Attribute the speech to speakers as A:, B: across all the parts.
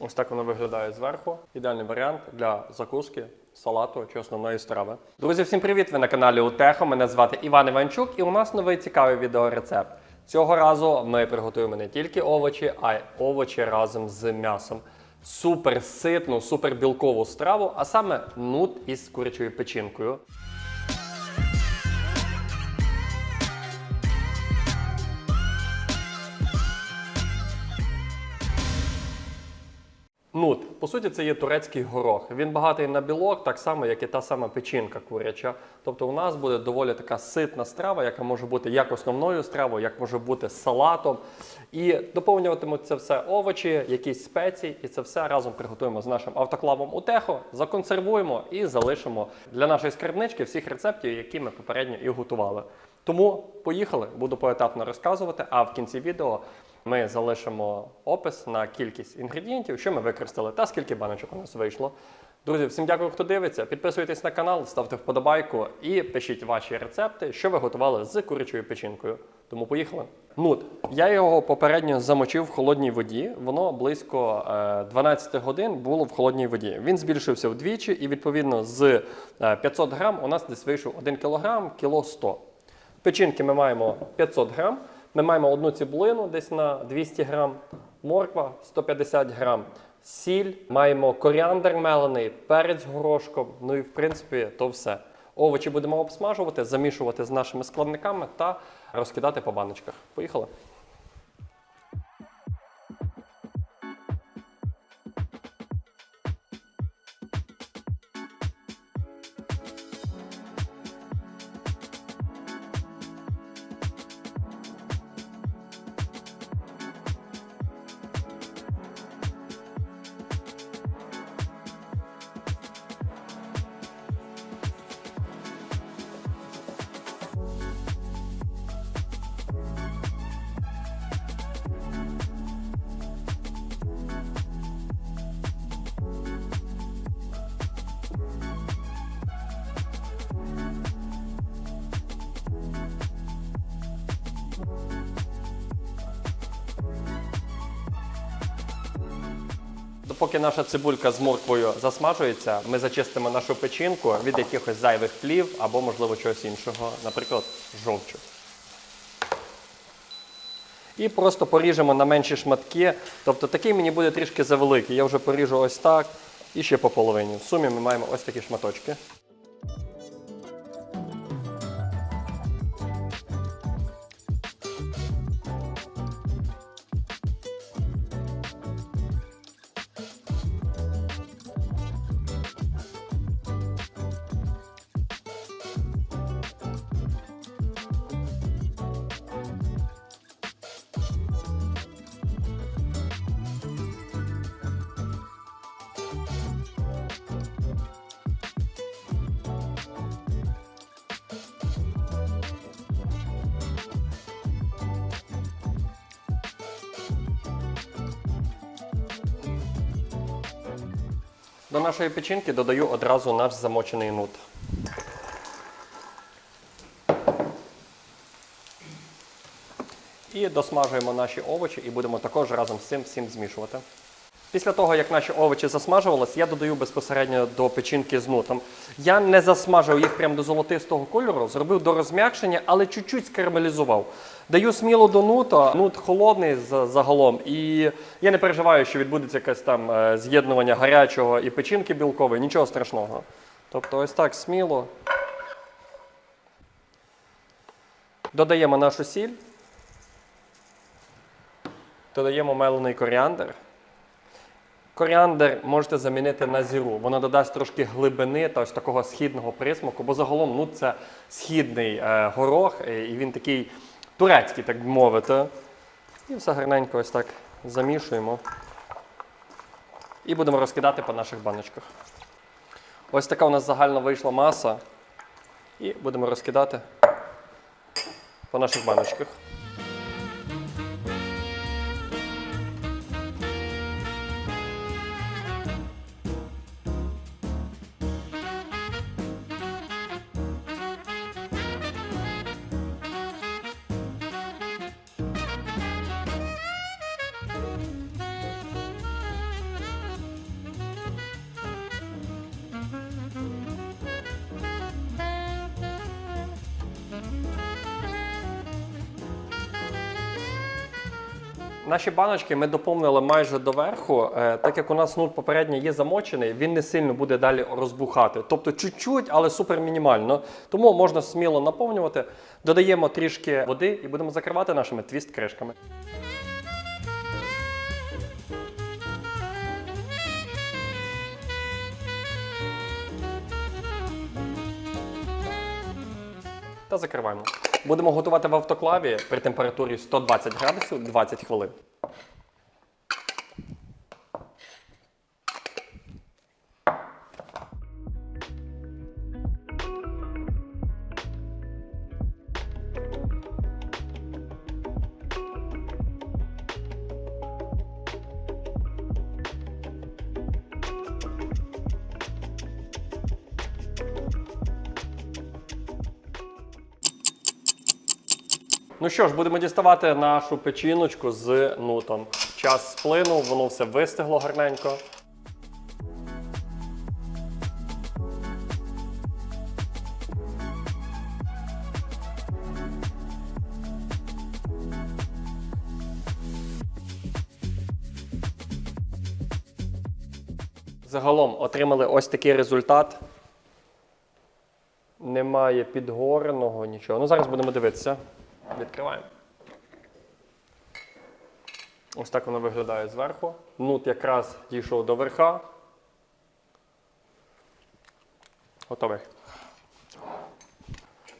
A: Ось так воно виглядає зверху. Ідеальний варіант для закуски, салату чи основної страви. Друзі, всім привіт! Ви на каналі Утехо. Мене звати Іван Іванчук, і у нас новий цікавий відеорецепт. Цього разу ми приготуємо не тільки овочі, а й овочі разом з м'ясом. Супер ситну, супер білкову страву, а саме нут із курячою печінкою. Нут, по суті, це є турецький горох. Він багатий на білок, так само, як і та сама печінка куряча. Тобто, у нас буде доволі така ситна страва, яка може бути як основною стравою, як може бути салатом. І доповнюватимуть це все овочі, якісь спеції, і це все разом приготуємо з нашим автоклавом Утехо, законсервуємо і залишимо для нашої скарбнички всіх рецептів, які ми попередньо і готували. Тому поїхали, буду поетапно розказувати. А в кінці відео ми залишимо опис на кількість інгредієнтів, що ми використали, та скільки баночок у нас вийшло. Друзі, всім дякую, хто дивиться. Підписуйтесь на канал, ставте вподобайку і пишіть ваші рецепти, що ви готували з курячою печінкою. Тому поїхали. Нут. Я його попередньо замочив в холодній воді. Воно близько е, 12 годин було в холодній воді. Він збільшився вдвічі, і відповідно з е, 500 грам у нас десь вийшов 1 кілограм, кіло 100. Печінки ми маємо 500 грам. Ми маємо одну цибулину десь на 200 грам, морква 150 грам, сіль, маємо коріандр мелений, перець горошком. Ну і в принципі то все. Овочі будемо обсмажувати, замішувати з нашими складниками та розкидати по баночках. Поїхали. Допоки наша цибулька з морквою засмажується, ми зачистимо нашу печінку від якихось зайвих плів або, можливо, чогось іншого, наприклад, жовчу. І просто поріжемо на менші шматки. Тобто такий мені буде трішки завеликий. Я вже поріжу ось так і ще по половині. В сумі ми маємо ось такі шматочки. До нашої печінки додаю одразу наш замочений нут. І досмажуємо наші овочі і будемо також разом з цим всім змішувати. Після того, як наші овочі засмажувались, я додаю безпосередньо до печінки з нутом. Я не засмажив їх прямо до золотистого кольору, зробив до розм'якшення, але чуть-чуть скарамелізував. Даю сміло до нута, нут холодний загалом, і я не переживаю, що відбудеться якесь там е, з'єднування гарячого і печінки білкової, нічого страшного. Тобто, ось так сміло. Додаємо нашу сіль. Додаємо мелений коріандр. Коріандр можете замінити на зіру. Воно додасть трошки глибини та ось такого східного присмаку, бо загалом ну, це східний е, горох, е, і він такий турецький, так би мовити. І все гарненько ось так замішуємо. І будемо розкидати по наших баночках. Ось така у нас загальна вийшла маса. І будемо розкидати по наших баночках. Наші баночки ми доповнили майже до верху. Е, Так як у нас нут попередньо є замочений, він не сильно буде далі розбухати. Тобто чуть-чуть, але супер мінімально. Тому можна сміло наповнювати. Додаємо трішки води і будемо закривати нашими твіст-кришками. Та закриваємо. Будемо готувати в автоклаві при температурі 120 градусів 20 хвилин. Ну що ж, будемо діставати нашу печіночку з нутом. Час сплинув, воно все вистигло гарненько. Загалом отримали ось такий результат. Немає підгореного нічого. Ну, зараз будемо дивитися. Відкриваємо. Ось так воно виглядає зверху. Нут якраз дійшов до верха. Готовий.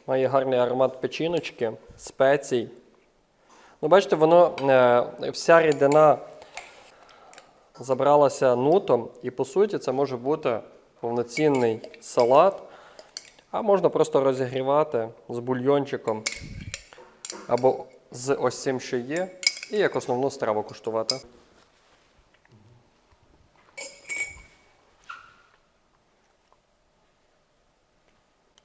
A: Має гарний аромат печіночки, спецій. Ну, бачите, воно е, вся рідина забралася нутом, і по суті це може бути повноцінний салат, а можна просто розігрівати з бульйончиком або з ось цим, що є, і як основну страву куштувати.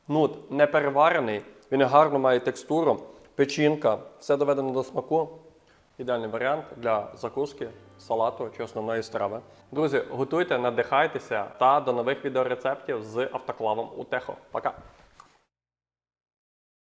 A: Нут не переварений, він гарно має текстуру, печінка, все доведено до смаку. Ідеальний варіант для закуски, салату чи основної страви. Друзі, готуйте, надихайтеся та до нових відеорецептів з автоклавом у Техо. Пока!